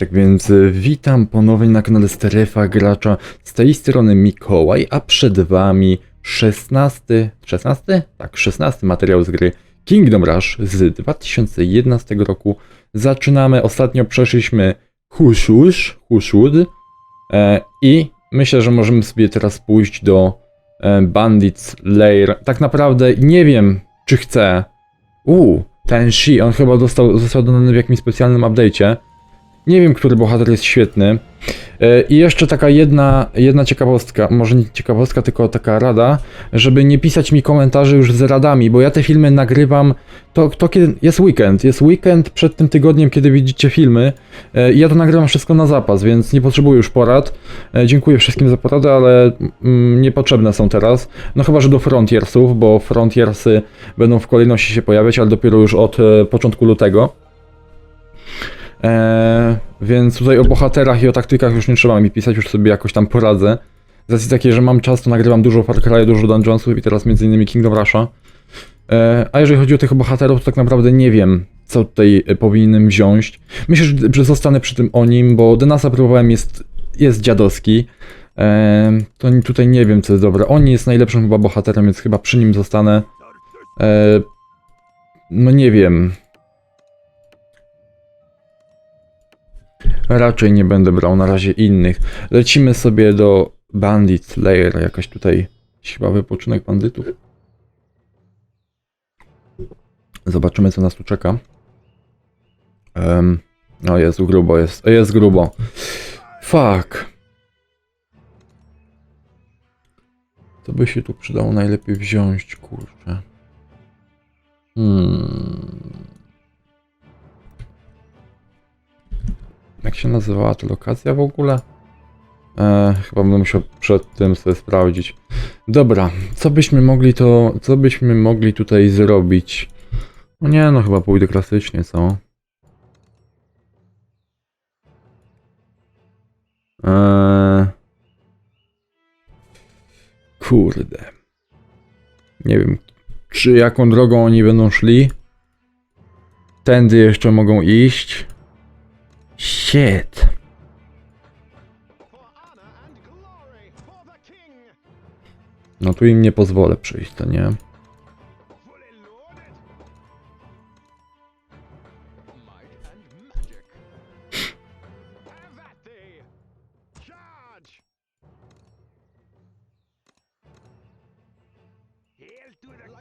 Tak więc y, witam ponownie na kanale Strefa Gracza. Z tej strony Mikołaj, a przed wami 16, 16? Tak, 16 materiał z gry Kingdom Rush z 2011 roku. Zaczynamy, ostatnio przeszliśmy Hushush, Hushwood e, i myślę, że możemy sobie teraz pójść do e, Bandits Lair. Tak naprawdę nie wiem, czy chcę. Uuu, ten Shi, on chyba dostał, został dodany w jakimś specjalnym update'cie. Nie wiem, który bohater jest świetny. E, I jeszcze taka jedna, jedna ciekawostka, może nie ciekawostka, tylko taka rada, żeby nie pisać mi komentarzy już z radami, bo ja te filmy nagrywam, to, to kiedy jest weekend, jest weekend przed tym tygodniem, kiedy widzicie filmy e, i ja to nagrywam wszystko na zapas, więc nie potrzebuję już porad. E, Dziękuję wszystkim za porady, ale mm, niepotrzebne są teraz. No chyba, że do Frontiersów, bo Frontiersy będą w kolejności się pojawiać, ale dopiero już od początku lutego. Eee, więc tutaj o bohaterach i o taktykach już nie trzeba mi pisać, już sobie jakoś tam poradzę. Z racji takiej, że mam czas, to nagrywam dużo Far Cry, dużo Dungeonsów i teraz m.in. Kingdom Rusha. Eee, a jeżeli chodzi o tych bohaterów, to tak naprawdę nie wiem, co tutaj e, powinienem wziąć. Myślę, że, zostanę przy tym o nim, bo Denasa próbowałem, jest, jest dziadowski. Eee, to tutaj nie wiem, co jest dobre. On jest najlepszym chyba bohaterem, więc chyba przy nim zostanę. No nie wiem. Raczej nie będę brał na razie innych. Lecimy sobie do Bandit Layer, jakaś tutaj chyba wypoczynek bandytów. Zobaczymy co nas tu czeka. Um, no jest grubo, jest, jest grubo. Fuck. Co by się tu przydało najlepiej wziąć, kurczę. Hmm. Jak się nazywała ta lokacja w ogóle? E, chyba będę musiał przed tym sobie sprawdzić. Dobra, co byśmy mogli to, co byśmy mogli tutaj zrobić? No nie, no chyba pójdę klasycznie, co? Eee... Kurde. Nie wiem, czy jaką drogą oni będą szli. Tędy jeszcze mogą iść. Shit. No tu im nie pozwolę przyjść, to nie?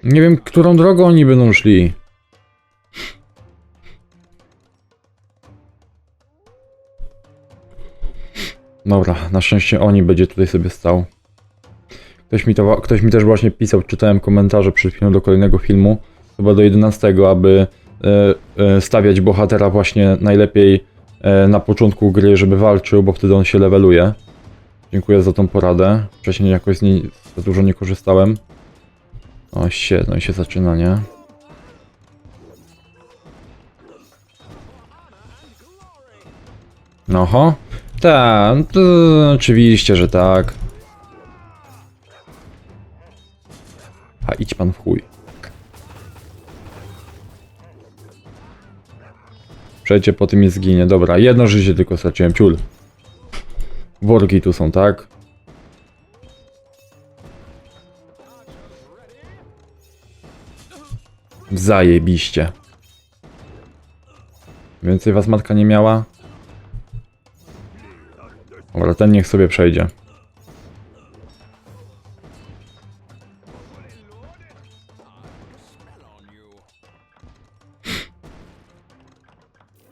Nie wiem, którą drogą oni będą szli. Dobra, na szczęście oni będzie tutaj sobie stał. Ktoś mi, to, ktoś mi też właśnie pisał, czytałem komentarze przed chwilą do kolejnego filmu, chyba do 11, aby e, e, stawiać bohatera właśnie najlepiej e, na początku gry, żeby walczył, bo wtedy on się leveluje. Dziękuję za tą poradę. Wcześniej jakoś z niej za dużo nie korzystałem. O shit, no i się zaczyna, nie? Noho. Tak, no oczywiście, że tak. A idź pan w chuj. Przejdzie po tym i zginie. Dobra, jedno życie tylko straciłem. Ciul. Worki tu są, tak? Zajebiście. Więcej was matka nie miała? Dobra, ten niech sobie przejdzie.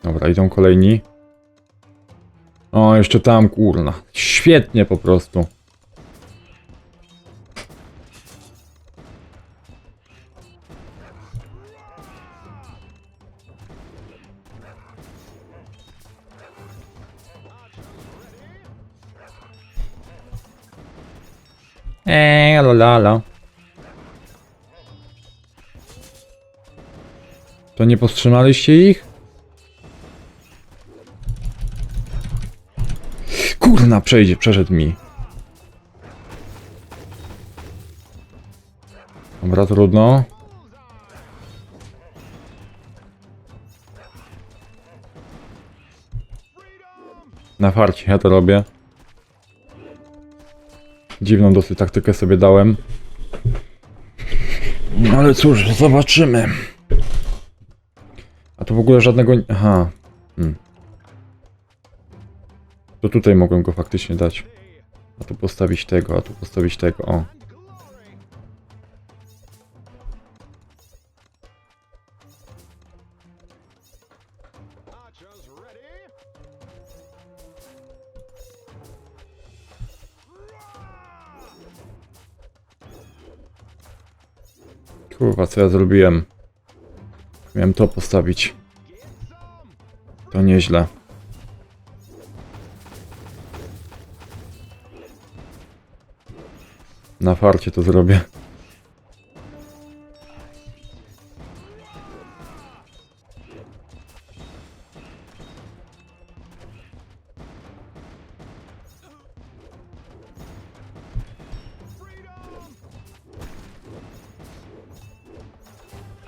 Dobra, idą kolejni. O, jeszcze tam, kurna. Świetnie po prostu. Eee, lala. To nie powstrzymaliście ich? Kurna, przejdzie, przeszedł mi. Dobra, trudno. Na farcie ja to robię. Dziwną dosyć taktykę sobie dałem. No ale cóż, zobaczymy. A tu w ogóle żadnego... Aha. Hmm. To tutaj mogłem go faktycznie dać. A tu postawić tego, a tu postawić tego, o. Kurwa, co ja zrobiłem? Miałem to postawić. To nieźle. Na farcie to zrobię.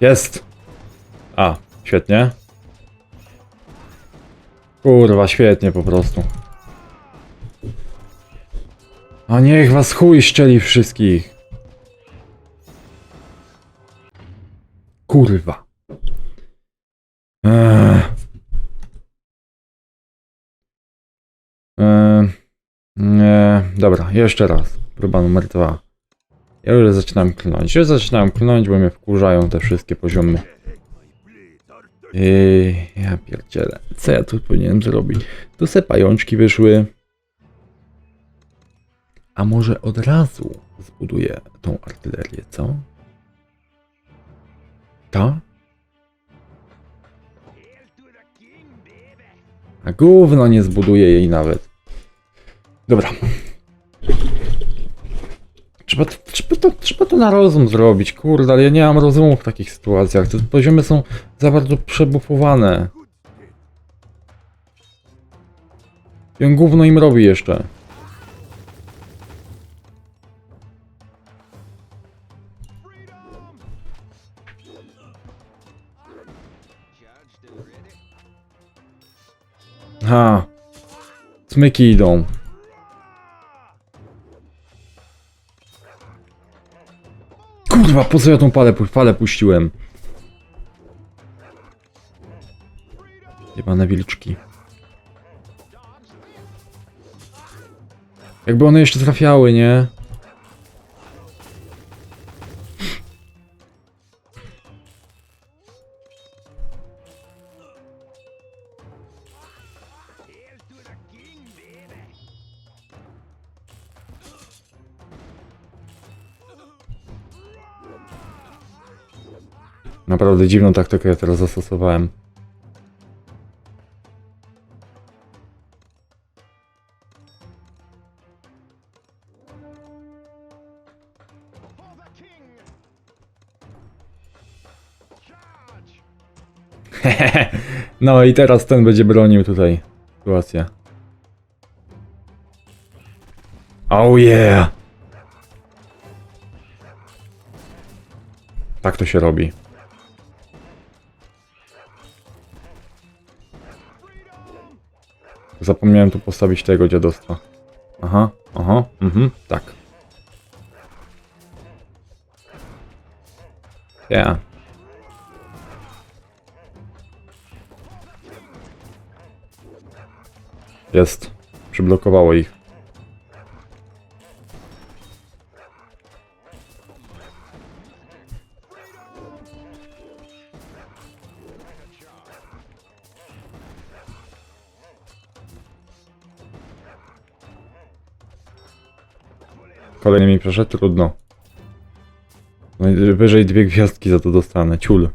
Jest! A, świetnie. Kurwa, świetnie po prostu. A niech was chuj szczeli wszystkich. Kurwa. Eee. Eee. Nie, dobra, jeszcze raz. Próba numer dwa. Ja już zaczynam klnąć. Już zaczynam klnąć, bo mnie wkurzają te wszystkie poziomy. Ej, ja pierdzielę. Co ja tu powinienem zrobić? Tu se pajączki wyszły. A może od razu zbuduję tą artylerię, co? Ta? A gówno nie zbuduję jej nawet. Dobra. Trzeba, to- trzeba, to, trzeba to na rozum zrobić, kurde, ale ja nie mam rozumu w takich sytuacjach. Te poziomy są za bardzo przebufowane. I on gówno im robi jeszcze. Ha. Smyki idą. Kurwa, po co ja tą palę, falę puściłem? Jebane wilczki. Jakby one jeszcze trafiały, nie? Naprawdę dziwną taktykę ja teraz zastosowałem. No i teraz ten będzie bronił tutaj sytuację. Oh yeah! Tak to się robi. Zapomniałem tu postawić tego dziadostwa. Aha, aha, mhm, tak. Yeah. Jest. Przyblokowało ich. Kolejny mi przeszedł, trudno. Wyżej dwie gwiazdki za to dostanę, ciul.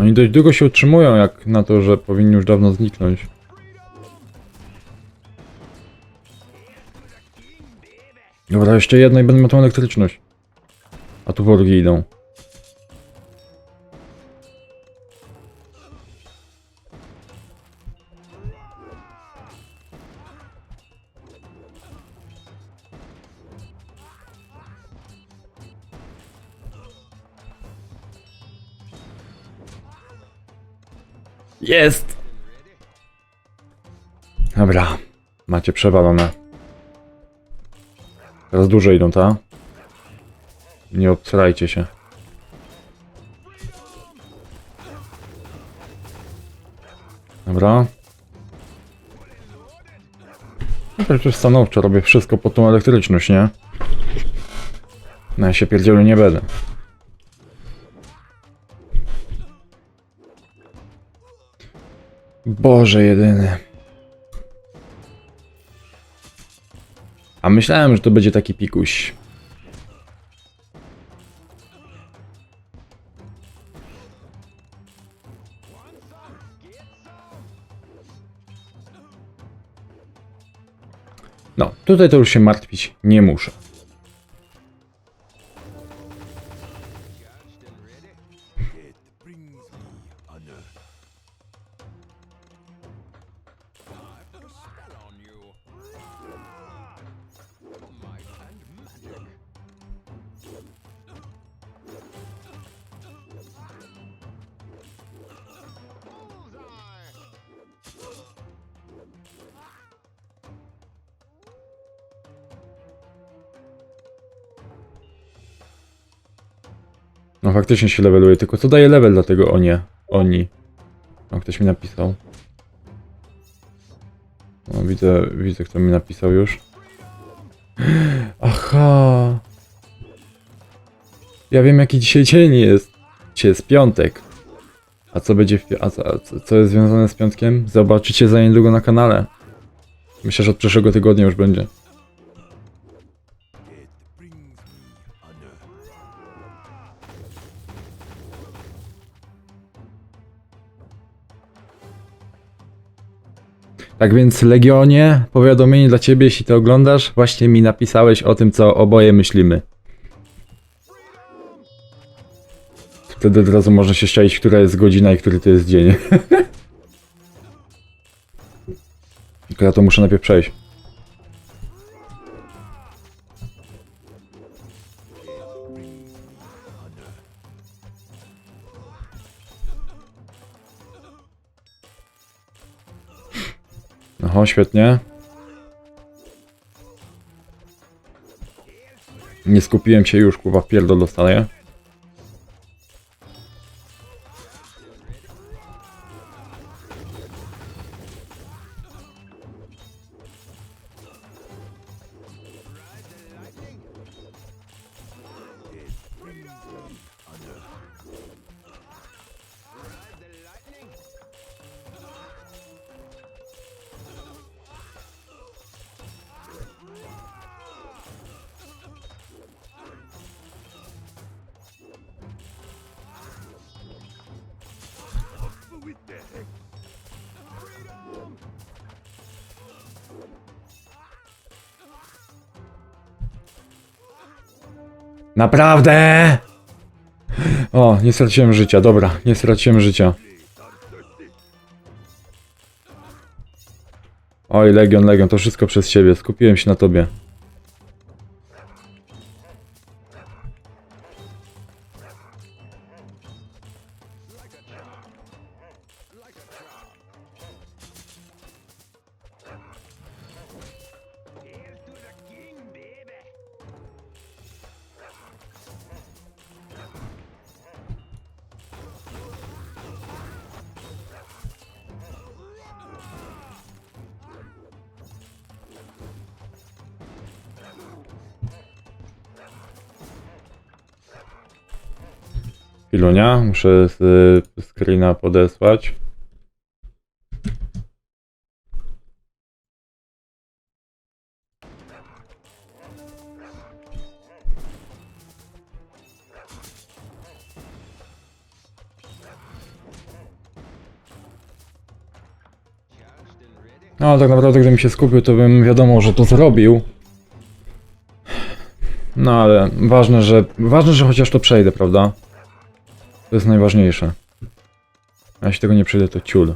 Oni dość długo się utrzymują, jak na to, że powinni już dawno zniknąć. Dobra, jeszcze jedno i będę miał tą elektryczność. A tu worgi idą. Jest! Dobra, macie przewalone. Teraz duże idą, ta? Nie obsrajcie się. Dobra. No przecież stanowczo robię wszystko po tą elektryczność, nie? No ja się pierdzielę nie będę. Boże jedyny. A myślałem, że to będzie taki pikuś. No, tutaj to już się martwić nie muszę. No faktycznie się leveluje, tylko co daje level dla tego o? Oni. O, ktoś mi napisał. No widzę, widzę kto mi napisał już. Aha. Ja wiem jaki dzisiaj dzień jest. Dzisiaj jest piątek. A co będzie a co, a co jest związane z piątkiem? Zobaczycie za niedługo na kanale. Myślę, że od przyszłego tygodnia już będzie. Tak więc Legionie, powiadomienie dla ciebie, jeśli to oglądasz, właśnie mi napisałeś o tym, co oboje myślimy. Wtedy od razu można się ściaić, która jest godzina i który to jest dzień. Tylko ja to muszę najpierw przejść. Oho, świetnie. Nie skupiłem się już, kurwa, pierdol dostaję. Naprawdę! O, nie straciłem życia, dobra, nie straciłem życia. Oj, Legion, Legion, to wszystko przez ciebie, skupiłem się na tobie. Ilunia, muszę z y, screena podesłać. No, tak naprawdę, gdybym się skupił, to bym wiadomo, że to zrobił. No, ale ważne, że, ważne, że chociaż to przejdę, prawda? To jest najważniejsze. A jeśli tego nie przejdę, to ciul.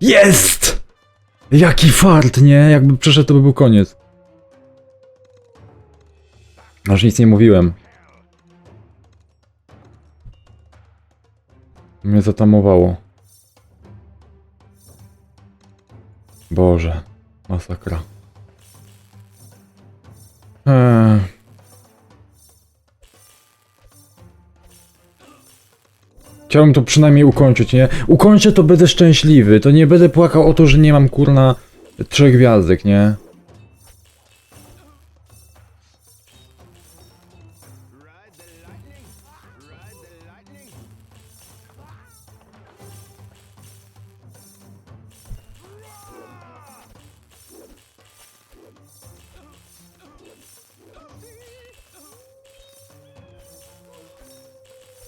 Jest! Jaki fart, nie? Jakby przeszedł, to by był koniec. Aż nic nie mówiłem. Mnie zatamowało. Boże, masakra. Eee. Chciałbym to przynajmniej ukończyć, nie? Ukończę to będę szczęśliwy, to nie będę płakał o to, że nie mam kurna trzech gwiazdek, nie?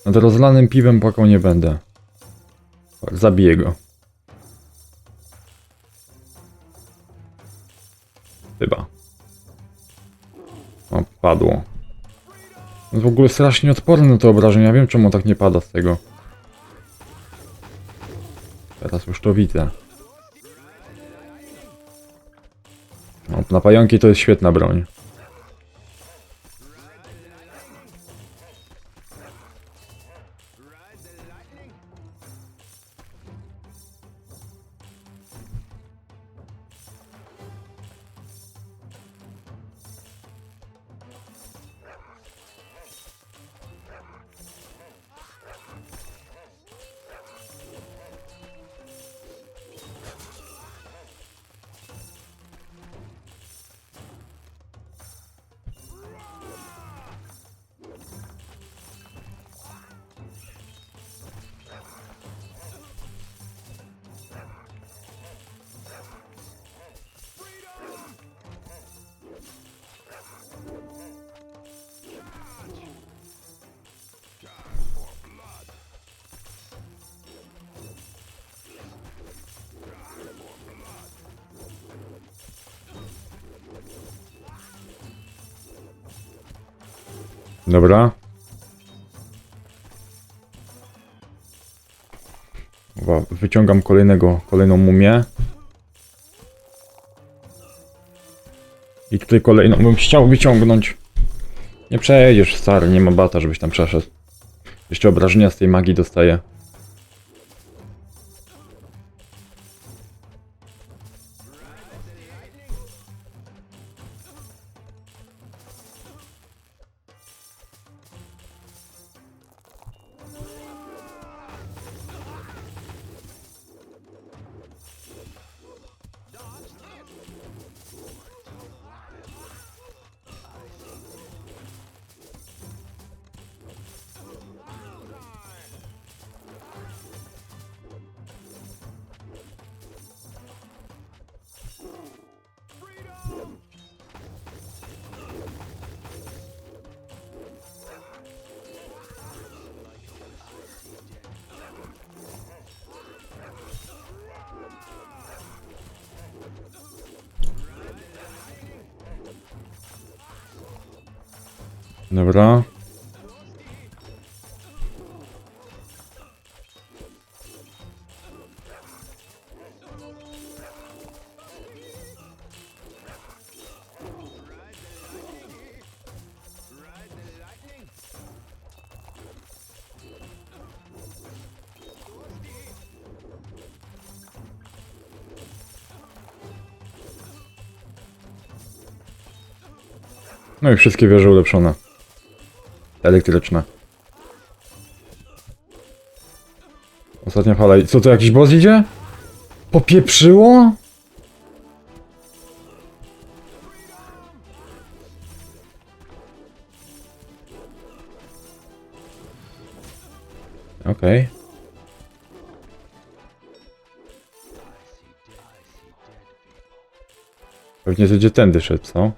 Nad rozlanym piwem płakał nie będę. Zabiję go. Chyba. O, padło. Jest w ogóle strasznie odporny na te obrażenia. Wiem czemu tak nie pada z tego. Teraz już to widzę. No, na pająki to jest świetna broń. Dobra. Wyciągam kolejnego, kolejną mumię. I tutaj kolejną bym chciał wyciągnąć. Nie przejdziesz, stary, nie ma bata, żebyś tam przeszedł. Jeszcze obrażenia z tej magii dostaję. Dobra. No i wszystkie wieże ulepszone. Elektryczne. Ostatnia fala. Co to jakiś boss idzie? Popieprzyło? Okej. Pewnie będzie tędy szedł, co?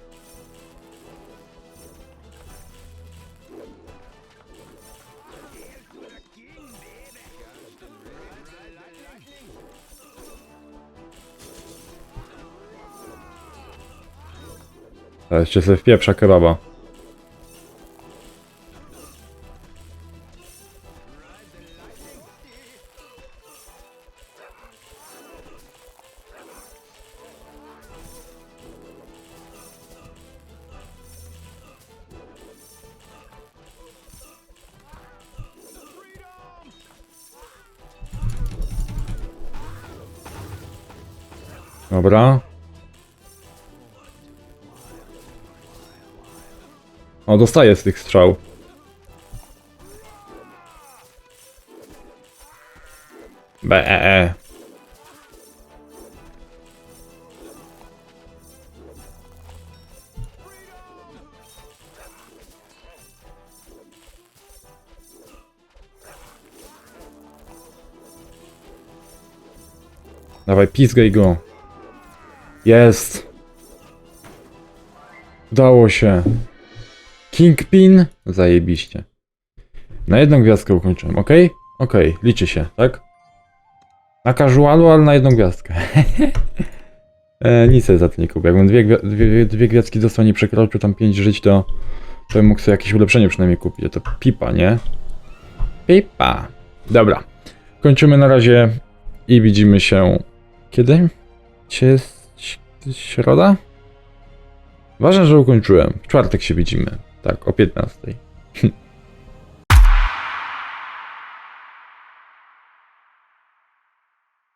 Jeszcze sobie wpieprza kebaba. Dobra. O, dostaję z tych strzał. Be. Dawaj, pizgaj go. Jest. Udało się. Kingpin? Zajebiście. Na jedną gwiazdkę ukończyłem, ok? Ok, liczy się, tak? Na casualu, ale na jedną gwiazdkę. e, nic za to nie kupię. Jakbym dwie, dwie, dwie gwiazdki dostał, nie przekroczył tam 5 żyć, to, to bym mógł sobie jakieś ulepszenie przynajmniej kupić. To pipa, nie? Pipa. Dobra. Kończymy na razie i widzimy się kiedy? Jest środa? Ważne, że ukończyłem. W czwartek się widzimy. Tak, o 15.